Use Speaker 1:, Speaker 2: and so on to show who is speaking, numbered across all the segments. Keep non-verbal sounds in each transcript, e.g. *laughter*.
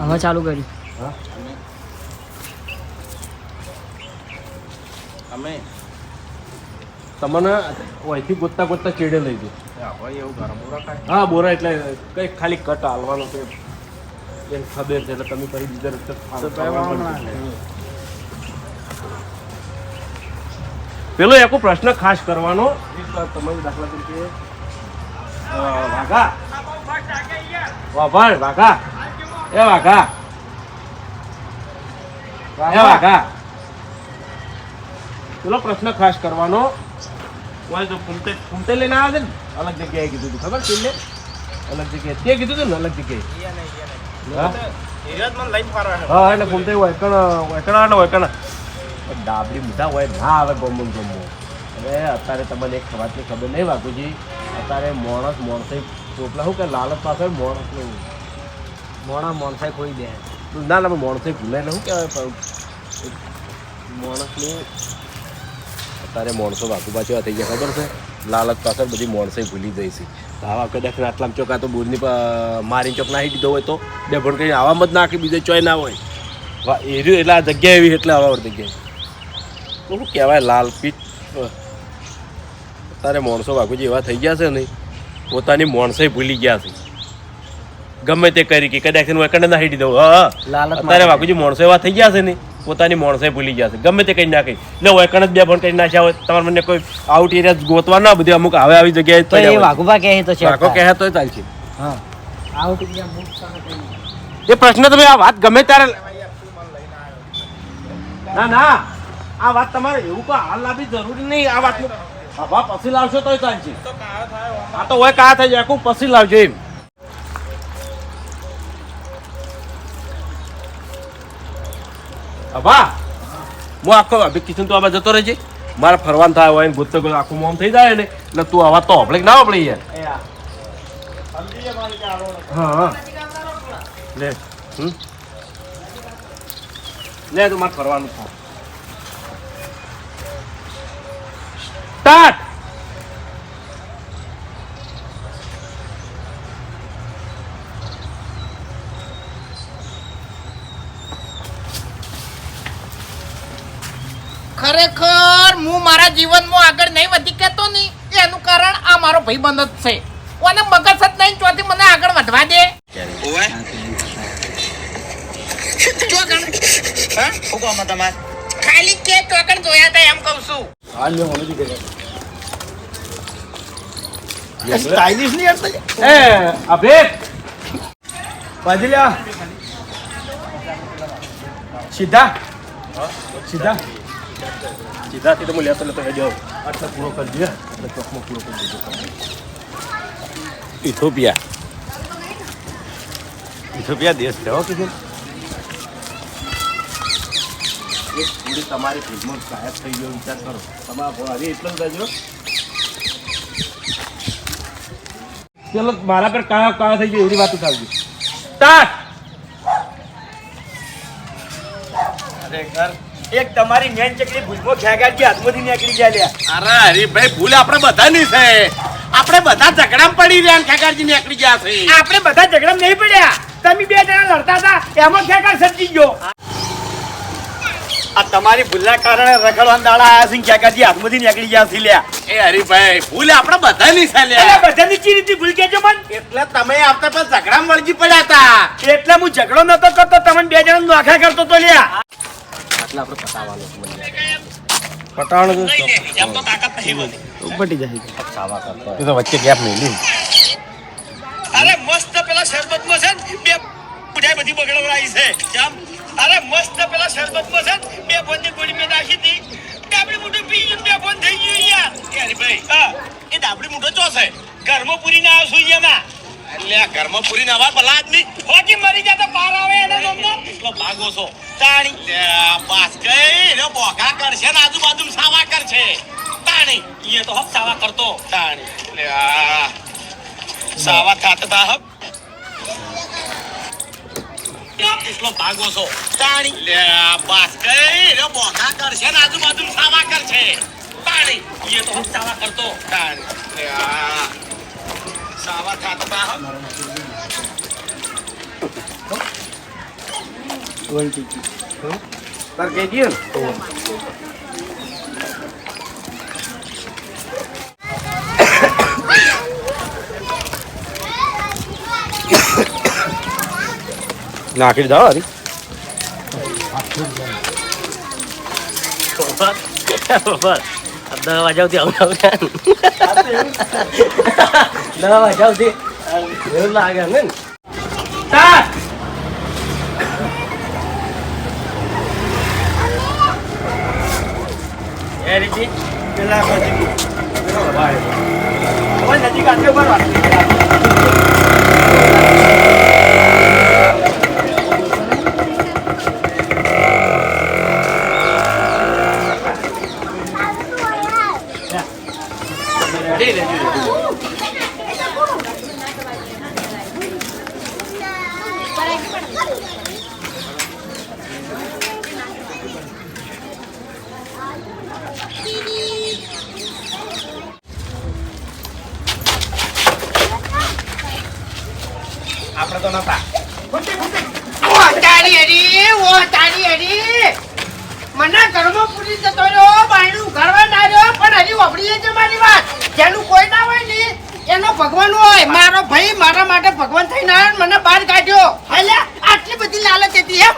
Speaker 1: હવે ચાલુ કરી.
Speaker 2: હા?
Speaker 3: અમે
Speaker 2: તમને અહીંથી ગોતતા ગોતતા ચેડે લઈ ગયો.
Speaker 3: હોય એવું ગરમ
Speaker 2: હા બોરા એટલે કઈ ખાલી કટ હાલવાનો કે એમ ખબર છે એટલે તમે કરી બીજા રસ્તે
Speaker 3: કઈ.
Speaker 2: પેલો એક પ્રશ્ન ખાસ કરવાનો. તમારી દાખલા તરીકે વાઘા. વાભાણ વાઘા. એ વાઘા. એ વાઘા? પેલો પ્રશ્ન ખાસ કરવાનો. કોઈ તો ફૂમતે ફૂમતે લઈને આવ્યા છે ને? અલગ જગ્યાએ કીધું હતું ખબર છે અલગ જગ્યાએ. તે કીધું હતું ને અલગ જગ્યાએ? હા? એટલે ફૂમતે વૈકણ વૈકણા ને વૈકણા. ડાબડી મોટા હોય ના આવે ગમું ગમું. હવે અત્યારે તમને એક વાતની ખબર નહીં વાગુજી અત્યારે માણસ માણસે ચોપલા શું કે લાલચ પાસે માણસ નહીં
Speaker 1: મોણા મોણસાઈ ખોઈ દે
Speaker 2: ના ના મોણસે ભૂલે ને શું કહેવાય માણસની અત્યારે માણસો વાગુ પાછું થઈ ગયા ખબર છે? લાલચ પાછળ બધી માણસે ભૂલી જાય છે. આવા કદાચ આટલામ ચોક આ તો બોરની મારી ચોક નાખી દીધો હોય તો બે ભણ કરીને આવામાં જ નાખી બીજે ચોય ના હોય. એ રહ્યું એટલે આ જગ્યા એવી એટલે આવા જગ્યાએ. તો શું કહેવાય લાલ પીટ અત્યારે માણસો વાગુજી એવા થઈ ગયા છે ને પોતાની માણસે ભૂલી ગયા છે. ગમે તે કરી કે કદાચ એનું એકંડ ના દીધો. દઉં હા. અત્યારે બાપુજી માણસો એવા થઈ ગયા છે ને પોતાની માણસો ભૂલી ગયા છે. ગમે તે કઈ નાખી. એટલે એકંડ જ બે ભણ કરી નાખ્યા હોય. તમારે મને કોઈ આઉટ એરિયા ગોતવા ના બધી અમુક હવે આવી જગ્યાએ
Speaker 1: તો એ વાઘુભા કહે તો છે
Speaker 2: વાઘો કહે તો ચાલશે.
Speaker 1: હા. આઉટ
Speaker 2: એ પ્રશ્ન તમે આ વાત ગમે ત્યારે ના ના. આ વાત તમારે એવું કોઈ હાલ લાવી જરૂરી નહીં. આ વાત હવા પછી લાવશો તોય ચાલશે. આ તો હોય કા થઈ જાય. પછી લાવજો એમ. હવા હું આખો અભી કિશન તું આમાં જતો રહેજે. મારે ફરવાનું થાય હોય ભૂત ગોતતો ગોતતો આખું મોમ થઈ જાય ને એટલે તું આવા તો આપણે ના આપણે યાર. હા હા. લે હમ. લે તું મારે ફરવાનું થાય. સ્ટાર્ટ!
Speaker 4: ખરેખર હું મારા જીવનમાં આગળ નહીં વધી કેતો નહીં એનું કારણ આ મારો ભાઈબંધ જ છે. ઓને મગજ જ નહીં ચોથી મને આગળ વધવા દે. ખાલી કે ચોકડ જોયા હતા એમ કહું છું.
Speaker 3: સ્ટાઇલિશ નહીં
Speaker 2: એ અભિક.
Speaker 3: બાજી લ્યા. સીધા. સીધા.
Speaker 2: સીધાથી તો હું લેતો લેતો હેજો આટલો પૂરો કરી દે એટલે ચોકમાં પૂરો કરી દેજો ઇથોપિયા ઇથોપિયા દેશ છે હો કીધું એક પૂરી તમારી ફિલ્મમાં ગાયબ થઈ ગયો વિચાર કરો તમારા હરી એટલો જ રહેજો ચલો મારા પર કાળા કાળા થઈ ગયો એવી વાત ઉઠાવજો સ્ટાર્ટ
Speaker 3: ખરેખર એક તમારી મેન ચકલી ભૂલમો ખેગાડ કે હાથમાંથી નીકળી ગયા લ્યા.
Speaker 5: અરે હરીભાઈ ભૂલ આપણે બધાની છે. આપણે બધા ઝઘડામાં પડી રહ્યા ને ખેગારજી નીકળી ગયા છે.
Speaker 3: આપણે બધા ઝઘડા નહીં પડ્યા. તમે બે જણા લડતા હતા એમાં ખેગાડ સજી ગયો. આ તમારી ભૂલના કારણે રખડવાના દાડા આયા છે ખેગાડજી હાથમાંથી નીકળી ગયા છે લ્યા.
Speaker 5: એ હરીભાઈ ભૂલ આપણે બધાની છે લ્યા.
Speaker 3: બધાની ચી રીતે ભૂલ કેજો મન.
Speaker 5: એટલે તમે આવતા પણ ઝઘડામાં વળગી પડ્યા હતા.
Speaker 3: એટલે હું ઝઘડો નતો કરતો તમને બે જણા નોખા કરતો તો લ્યા.
Speaker 2: આટલા આપણે પતાવવાનો છે મને. પટાવવાનો છે?
Speaker 4: એમ તો તાકાત નહીં બની
Speaker 1: પટી જાય.
Speaker 2: પતાવા કરતો. એ તો વચ્ચે ગેપ નહીં લી
Speaker 4: અરે મસ્ત પેલા શરબતમાં છે ને બે બુઢાઈ બધી બગડવડાવી છે. જામ અરે મસ્ત પેલા શરબતમાં છે ને બે ફોનની ગોળી મેં નાખી હતી. ડાબડી મોઢું પી ગયું બે ફોન થઈ ગયું યાર યાર ભાઈ હા. એ ડાબડી મોઢો ચો છે? ઘરમાં પૂરી ના આવશું અહીંયા
Speaker 5: એટલે આ ઘરમાં પૂરી નવા ભલા આદમી.
Speaker 4: હોકી મરી જાય તો બહાર આવે એને ગમનો એટલો ભાગો છો. તાણી.
Speaker 5: બાસ ગઈ. રે બોગા કરશે ને આજુબાજુ સાવા કરશે.
Speaker 4: તાણી. એ તો હપ સાવા કરતો.
Speaker 5: તાણી. સાવા હપ
Speaker 4: એટલો ભાગો છો. તાણી.
Speaker 5: લે, બાસ ગઈ. રે કરશે ને આજુબાજુ સાવા કરશે.
Speaker 4: તાણી. એ તો હપ સાવા કરતો.
Speaker 5: તાણી. લે, આ સાવા ખાતતા હપ
Speaker 1: વન ટીકી
Speaker 2: તાર કહી દઈએ ને નાખી દો હરી
Speaker 6: દવા વાજાવતી આવું આવું દવા વાજાવતી એવું લાગે ને
Speaker 3: એ રીતિ પેલા બાજુ હવે નજીક આટલે ઉપર વાત આપણે તો નતા
Speaker 5: ઓ તારી હરી ઓ તારી હરી મને ઘરમાં પૂરી જતો રહ્યો બાયણું ઘરવા ના રહ્યો, પણ હરી ઓપડી છે મારી વાત. જેનું કોઈ ના હોય ને, એનો ભગવાન હોય. મારો ભાઈ મારા માટે ભગવાન થઈને મને બહાર કાઢ્યો. એટલે આટલી બધી લાલચ હતી એમ.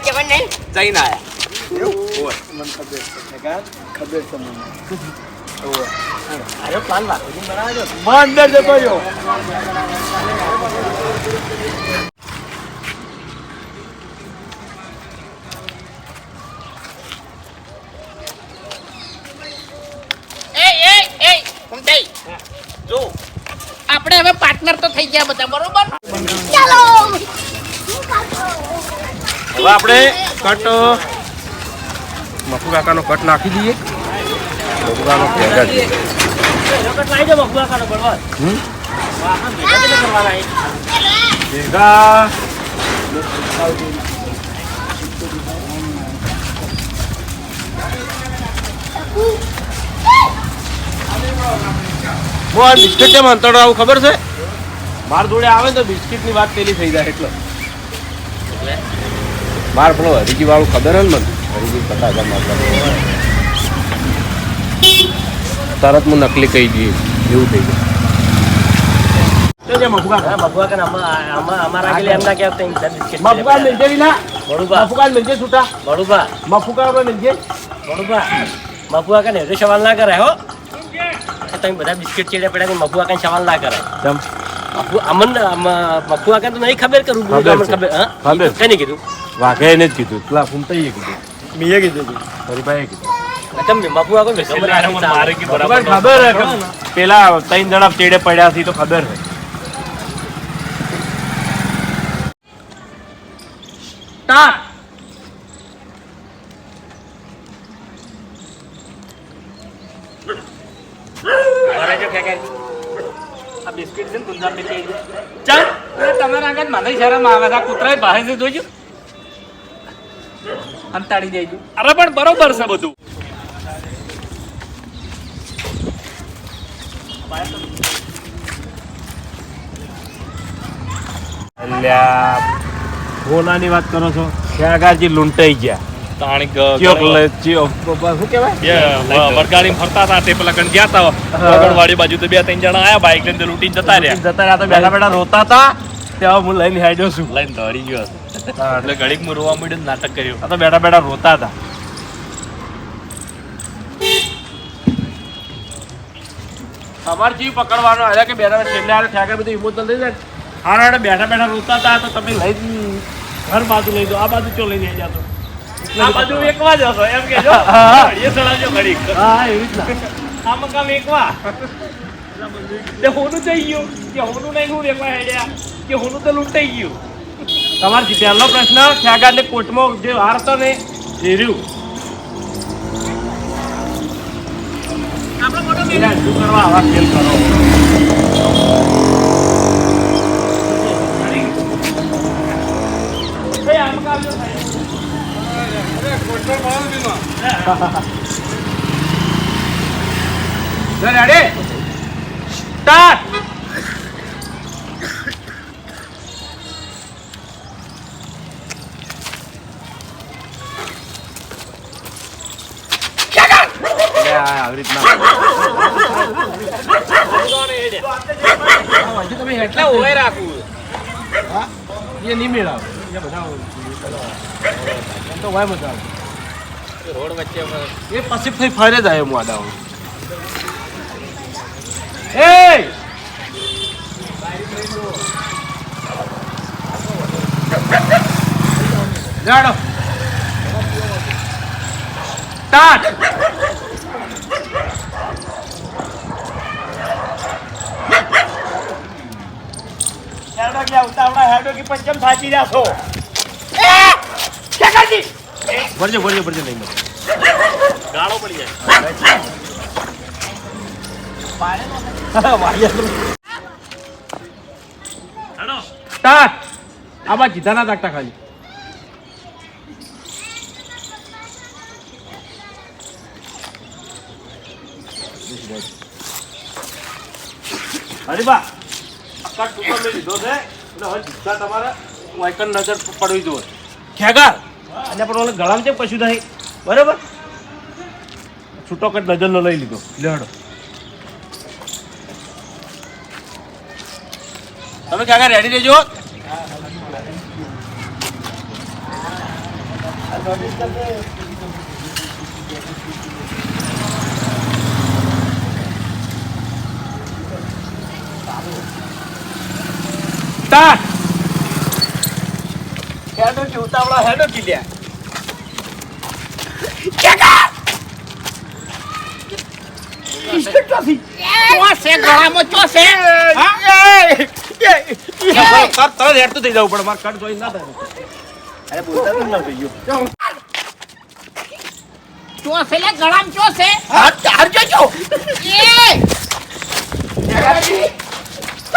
Speaker 5: આ જવાન નહીં
Speaker 3: જઈને આયા.
Speaker 1: ખબર છે મને
Speaker 6: અરે પ્લાન બાપુજી બનાવજો
Speaker 3: અંદર જતો રહ્યો
Speaker 5: એ એ એ કુંટાઈ જો આપણે હવે પાર્ટનર તો થઈ ગયા બધા બરોબર
Speaker 2: હવે આપણે કટ મફુ કાકાનો કટ નાખી દઈએ. મફુ કાકાનો ભેગા જ
Speaker 6: ભેગા. છે?
Speaker 2: બિસ્કિટ કેમ અંતર આવું ખબર છે? માર જોડે આવે ને તો બિસ્કિટની વાત પેલી થઈ જાય એટલે. માર પેલો હરીજી વાળું ખબર હે ને મને હરીજી પતા હતા માર તરત હું નકલી કહી દઈએ. એવું થઈ ગયું.
Speaker 6: બકુઆ કાનો આમાં- આમાં- અમારા આગળ એમ ના કહેવાય તો અહીં બિસ્કિટ
Speaker 2: મફુકાન
Speaker 6: મળે.
Speaker 2: મિલજે વિના
Speaker 6: બળુભા,
Speaker 2: મિલજે છૂટા?
Speaker 6: બળુભા,
Speaker 2: મફુકાન આપણે મિલજે
Speaker 6: બળુભા. બકુઆ કાને એવો સવાલ ના કરે હો. કે તમે બધા બિસ્કિટ ચેડે પડ્યા મફુઆ કાને સવાલ ના કરે અમન મફુઆ કાને તો નહીં ખબર કરું
Speaker 2: ખબર
Speaker 6: કઈ કીધું.
Speaker 2: વાઘે એને જ કીધું. પેલા ફૂમતાઈએ કીધું.
Speaker 3: મીએ કીધું હતું
Speaker 2: હરિભાઈએ કીધું.
Speaker 6: તમે મફુઆ કોણ ખબર
Speaker 2: હે પેલા ત્રણ જણા ચેડે પડ્યા છે તો ખબર હે.
Speaker 3: આ બિસ્કિટ છે ને ચાલ. તમારા આગળ મને શરમ આવે છે. આ બહાર જોજો અંતાડી દેજો. અરે પણ બરોબર છે બધું.
Speaker 2: અલ્યા વાત કરો છો? ત્યાગાજી લૂંટાઈ ગયા.
Speaker 7: તાણીક વરગાડી ફરતા હતા તે પેલા કણ ગયા હતા વગણવાડી બાજુ તો બે ત્રણ જણા આયા બાઇક લઈને લૂંટીને જતા રહ્યા.
Speaker 2: જતા રહ્યા તો બેઠા બેઠા રોતા હતા. ત્યાં હું લઈને હેડ્યો છું.
Speaker 7: લઈને દોડી ગયો હતો. એટલે ઘડીકમાં રોવા મળ્યું નાટક કર્યું.
Speaker 2: આ તો બેઠા બેઠા રોતા હતા. તમારે જીવ પકડવાનો આયા કે બેઠા છેલ્લે હારે ઠાકર બધું ઇમોશનલ થઈ જાય? હારે હારે બેઠા બેઠા રોતા હતા તો તમે લઈ ઘર બાજુ લઈ દો આ બાજુ ચો લઈને જાય જાતો
Speaker 7: આ બાજુ એકવા જ હશો એમ કે જો એ સડાજો ઘડીક.
Speaker 2: હા એવી રીતના.
Speaker 7: આ મકામ એકવા. તે હોનું જઈ ગયું. કે હોનું નહીં હું એકવા હેડ્યા. કે હોનું તો લૂંટાઈ ગયું.
Speaker 2: તમારો પહેલો પ્રશ્ન ઠાકરને કોર્ટમાં જે હાર હતો ને એ રહ્યું. શું કરવા આવા ફેલ કરો
Speaker 7: ભાઈ આ મકામ જો થાય
Speaker 2: રેડી સ્ટાર્ટ આવી રીતના તમે રાખવું એ નહીં મેળાવ. એ બધા તો હોય બધા રોડ વચ્ચે એ પછી થઈ ફરે જ આવ્યો હું આડા એ જાડો. સ્ટાર્ટ
Speaker 3: હેડો કે ઉતાવળા હેડો કે પંચમ થાચી રહ્યા છો
Speaker 2: ભરજો ભરજો ભરજો નહીં
Speaker 7: ગાળો પડી જાય. હેડો.
Speaker 2: સ્ટાર્ટ આમાં જીધા ના તાકતા ખાલી. હરીબા આખા ઉપર લઈ લીધો છે. અને હવે જુદા તમારે વાયકન નજર પડવી જોઈએ. ખેગાર! અને પણ ઓલે ગળામાં કેમ કશું નહીં બરાબર? છૂટો કટ નજરનો લઈ લીધો. લેડો. તમે ક્યાં રેડી રહેજો. સ્ટાર્ટ
Speaker 3: હેડો કે ઉતાવળા હેડો કે લ્યા
Speaker 2: તરત હેડતું થઈ જવું પડે મારે કટ જોઈ ના થાય.
Speaker 3: અરે બોલતા તો ન થઈ ગયું
Speaker 5: ચોસે લે ગળામ ચોસે
Speaker 3: હા ચાર જો
Speaker 5: એ.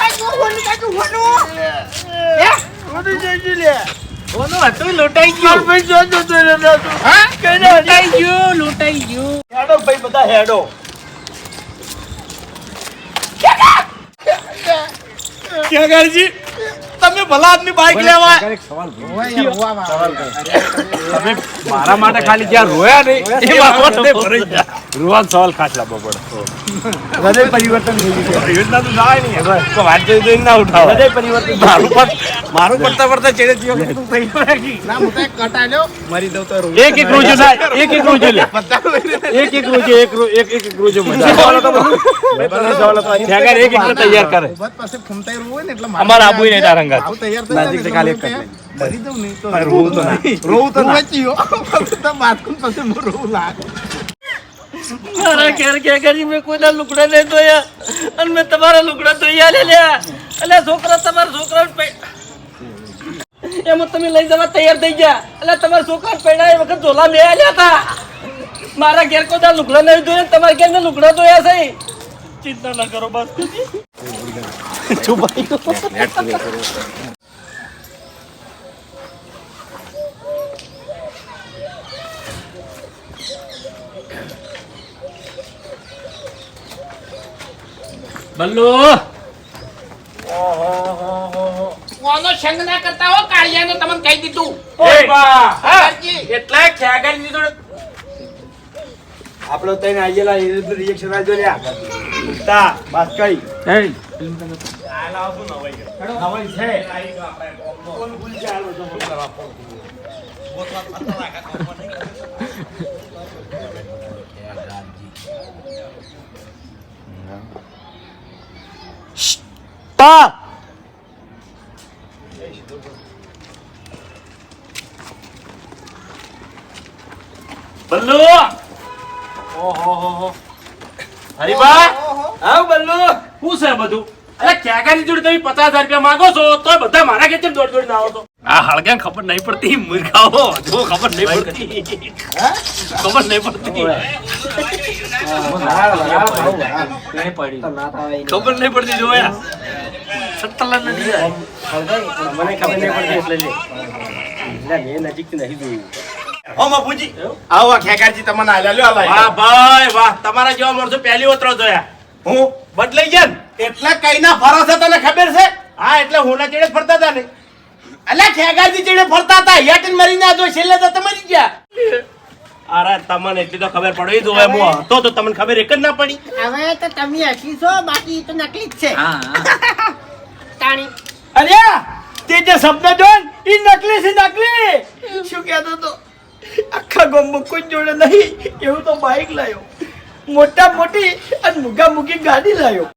Speaker 5: કાજુ હોનું કાજુ હોનું હે
Speaker 3: ઓનું જઈ લે?
Speaker 2: ઓનો હતું લૂંટાઈ ગયું.
Speaker 3: ભાઈ જો જો તો રે
Speaker 5: હા?
Speaker 3: કઈ
Speaker 5: લૂંટાઈ ગયું લૂંટાઈ ગયું.
Speaker 3: હેડો ભાઈ બધા હેડો.
Speaker 2: ખેગારજી તમે ભલા આદમી બાઈક લેવા. તમે મારા માટે ખાલી જ્યાં રોયા નહીં એ બાબતે ભરાઈ ગયા રોવા સવાલ ખાસ લાવવો પડે. હૃદય પરિવર્તન થઈ ગયું યોજના તો જાય નહીં. તો વાત જોઈ જોઈને ના ઉઠાવો હૃદય પરિવર્તન. મારું પણ મારું પડતા પડતા ચેડે થયો થઈ
Speaker 1: ના હું તો એક કટાડ્યો મરી દઉં તો
Speaker 2: એક એક રોજો થાય એક એક રોજો લે. એક એક રોજો એક એક એક રોજો મજા સવાલ ખેગાર એક એક તૈયાર કરે.
Speaker 1: ઉભત પાસે ફૂમતાઈ રહું હોય ને એટલે
Speaker 7: અમારા આબુ નહીં તારા
Speaker 2: નજીક ખાલી
Speaker 1: મરી દઉં નહીં. તો
Speaker 2: રોવું તો ના. રોવું તો ના.
Speaker 1: બાથરૂમ પાસે રોવું લાગે?
Speaker 6: મારા ઘેર કે કરી મેં કોઈના લુગડા નહીં ધોયા અને મેં તમારા લુગડા ધોયા લે લ્યા એટલે છોકરા તમારા છોકરા એમાં તમે લઈ જવા તૈયાર થઈ ગયા. એટલે તમારા છોકરા પૈડા એ વખત ઝોલા મેં આલ્યા હતા. મારા ઘેર કોઈ લુગડા નહીં ધોયા તમારા ઘેર મેં લુગડા ધોયા છે. ચિંતા ના કરો બસ.
Speaker 2: બલ્લુ!
Speaker 5: કોનો સંગ ના કરતા હો કાળિયાનો તમને કહી દીધું.
Speaker 2: ઓય બા!
Speaker 5: હા!
Speaker 2: એટલે ખેગાડી જોડે
Speaker 3: આપણો તઈને આયેલા રિએક્શન આજો લ્યા. તા બસ કઈ. નવાઈ તમે ભૂલ છે હાલો તો બોલ કરવા
Speaker 2: બલ્લુ હરીબા
Speaker 3: આવ બલ્લુ.
Speaker 2: શું છે બધું? અરે ક્યાંકાની જોડે તમે પચાસ હજાર રૂપિયા માંગો છો? તો બધા મારા ખેતર દોડ દોડ ના આવતો તો આ હળગ્યા ખબર નહીં પડતી? મૂર્ખાઓ જો ખબર નહીં પડતી. ખબર નહીં પડતી. ખબર નહીં પડતી જોયા. સત્તર નથી.
Speaker 3: મને ખબર નહીં પડતી એટલે લે. મેં નજીકથી નહીં જોયું.
Speaker 8: ઓ મફુજી આવો આ તમને આલ્યા લ્યો આલા
Speaker 2: વાહ ભાઈ વાહ. તમારા જેવા માણસો પહેલી ઓતરો જોયા.
Speaker 8: હું?
Speaker 2: બદલાઈ ગયા ને?
Speaker 8: એટલે કઈ ના ફરો છે તને ખબર છે?
Speaker 2: હા એટલે હોના ચેડે ફરતા હતા ને.
Speaker 8: એટલે ખેગાજી ચીડે ફરતા હતા. હેટન મરી ના જો છેલ્લે તો તમે મરી ગયા.
Speaker 2: અરે તમને એટલી તો ખબર પડી જ હોય. હું હતો તો તમને ખબર એક જ ના પડી.
Speaker 5: હવે તો તમે હસી છો બાકી તો નકલી જ છે. *laughs* તાણી.
Speaker 3: અલ્યા તે જે શબ્દ જોન એ નકલી છે નકલી. શું કહેતો તો આખા ગોમ કોઈ જોડે નહીં એવું તો બાઈક લાયો. મોટા મોટી અને મુગા મુગી ગાડી લાયો.